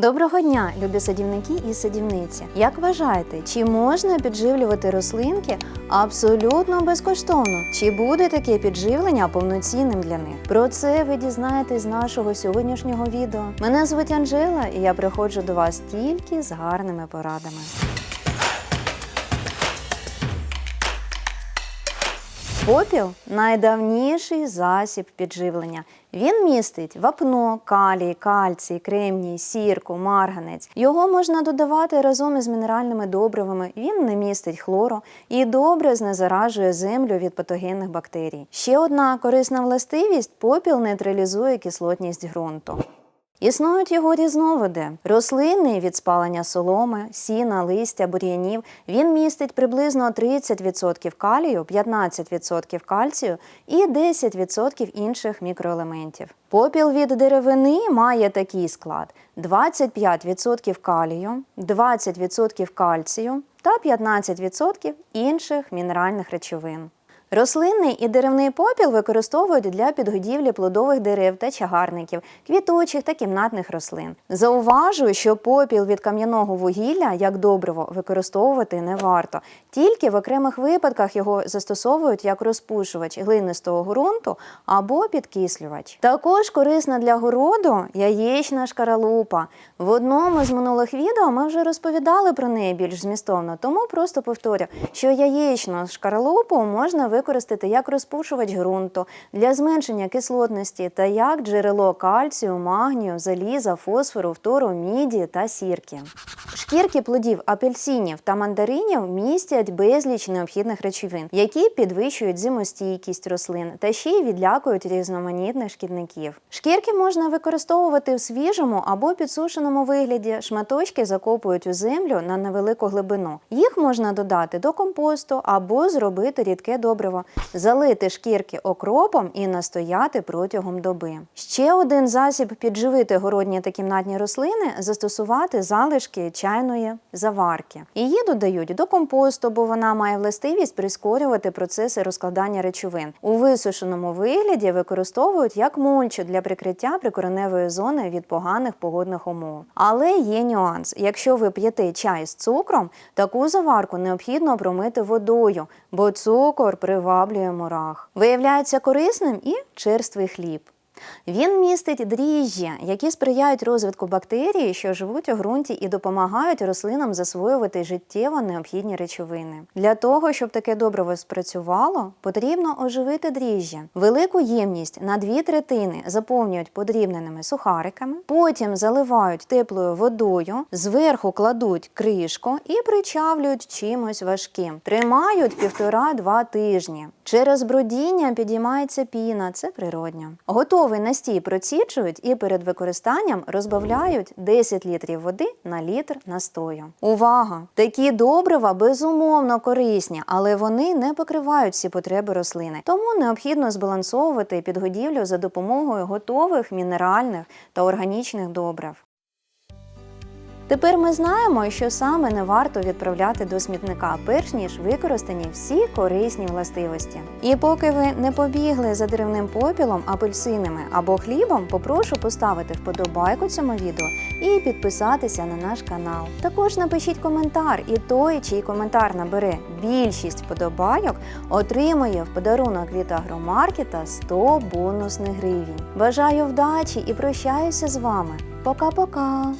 Доброго дня, любі садівники і садівниці. Як вважаєте, чи можна підживлювати рослинки абсолютно безкоштовно? Чи буде таке підживлення повноцінним для них? Про це ви дізнаєтесь з нашого сьогоднішнього відео. Мене звуть Анжела, і я приходжу до вас тільки з гарними порадами. Попіл найдавніший засіб підживлення. Він містить вапно, калій, кальцій, кремній, сірку, марганець. Його можна додавати разом із мінеральними добривами. Він не містить хлору і добре знезаражує землю від патогенних бактерій. Ще одна корисна властивість попіл нейтралізує кислотність ґрунту. Існують його різновиди. Рослинний від спалення соломи, сіна, листя, бур'янів. Він містить приблизно 30% калію, 15% кальцію і 10% інших мікроелементів. Попіл від деревини має такий склад: 25% калію, 20% кальцію та 15% інших мінеральних речовин. Рослинний і деревний попіл використовують для підгодівлі плодових дерев та чагарників, квітучих та кімнатних рослин. Зауважую, що попіл від кам'яного вугілля як добриво використовувати не варто. Тільки в окремих випадках його застосовують як розпушувач глинистого ґрунту або підкислювач. Також корисна для городу яєчна шкаралупа. В одному з минулих відео ми вже розповідали про неї більш змістовно, тому просто повторю, що яєчну шкаралупу можна використати як розпушувач ґрунту для зменшення кислотності та як джерело кальцію, магнію, заліза, фосфору, фтору, міді та сірки. Шкірки плодів апельсинів та мандаринів містять безліч необхідних речовин, які підвищують зимостійкість рослин та ще й відлякують різноманітних шкідників. Шкірки можна використовувати в свіжому або підсушеному вигляді. Шматочки закопують у землю на невелику глибину. Їх можна додати до компосту або зробити рідке добриво, залити шкірки окропом і настояти протягом доби. Ще один засіб підживити городні та кімнатні рослини застосувати залишки чайної заварки. Її додають до компосту, бо вона має властивість прискорювати процеси розкладання речовин. У висушеному вигляді використовують як мульчу для прикриття прикореневої зони від поганих погодних умов. Але є нюанс: якщо ви п'єте чай з цукром, таку заварку необхідно промити водою, бо цукор приваблює мурах. Виявляється корисним і черствий хліб. Він містить дріжджі, які сприяють розвитку бактерій, що живуть у ґрунті і допомагають рослинам засвоювати життєво необхідні речовини. Для того, щоб таке добриво спрацювало, потрібно оживити дріжджі. Велику ємність на дві третини заповнюють подрібненими сухариками, потім заливають теплою водою, зверху кладуть кришку і причавлюють чимось важким. Тримають півтора-два тижні. Через бродіння підіймається піна, це природньо. Готовий настій проціджують і перед використанням розбавляють 10 літрів води на літр настою. Увага! Такі добрива безумовно корисні, але вони не покривають всі потреби рослини. Тому необхідно збалансовувати підгодівлю за допомогою готових мінеральних та органічних добрив. Тепер ми знаємо, що саме не варто відправляти до смітника, перш ніж використані всі корисні властивості. І поки ви не побігли за деревним попілом, апельсинами або хлібом, попрошу поставити вподобайку цьому відео і підписатися на наш канал. Також напишіть коментар, і той, чий коментар набере більшість вподобайок, отримує в подарунок від агромаркета 100 бонусних гривень. Бажаю вдачі і прощаюся з вами. Пока-пока!